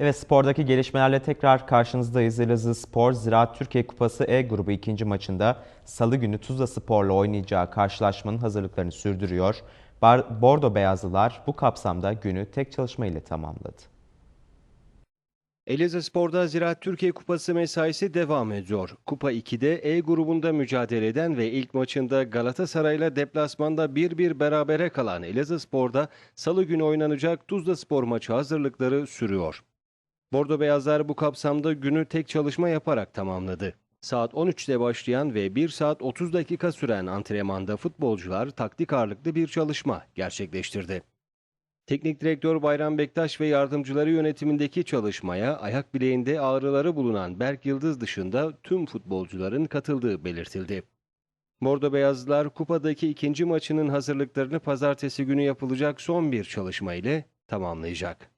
Evet spordaki gelişmelerle tekrar karşınızdayız. Elazığ Spor Ziraat Türkiye Kupası E grubu ikinci maçında Salı günü Tuzla Spor'la oynayacağı karşılaşmanın hazırlıklarını sürdürüyor. Bar- Bordo Beyazlılar bu kapsamda günü tek çalışma ile tamamladı. Elazığ Spor'da Ziraat Türkiye Kupası mesaisi devam ediyor. Kupa 2'de E grubunda mücadele eden ve ilk maçında Galatasaray'la deplasmanda 1-1 berabere kalan Elazığ Spor'da salı günü oynanacak Tuzla Spor maçı hazırlıkları sürüyor. Bordo Beyazlar bu kapsamda günü tek çalışma yaparak tamamladı. Saat 13'te başlayan ve 1 saat 30 dakika süren antrenmanda futbolcular taktik ağırlıklı bir çalışma gerçekleştirdi. Teknik direktör Bayram Bektaş ve yardımcıları yönetimindeki çalışmaya ayak bileğinde ağrıları bulunan Berk Yıldız dışında tüm futbolcuların katıldığı belirtildi. Bordo Beyazlılar kupadaki ikinci maçının hazırlıklarını pazartesi günü yapılacak son bir çalışma ile tamamlayacak.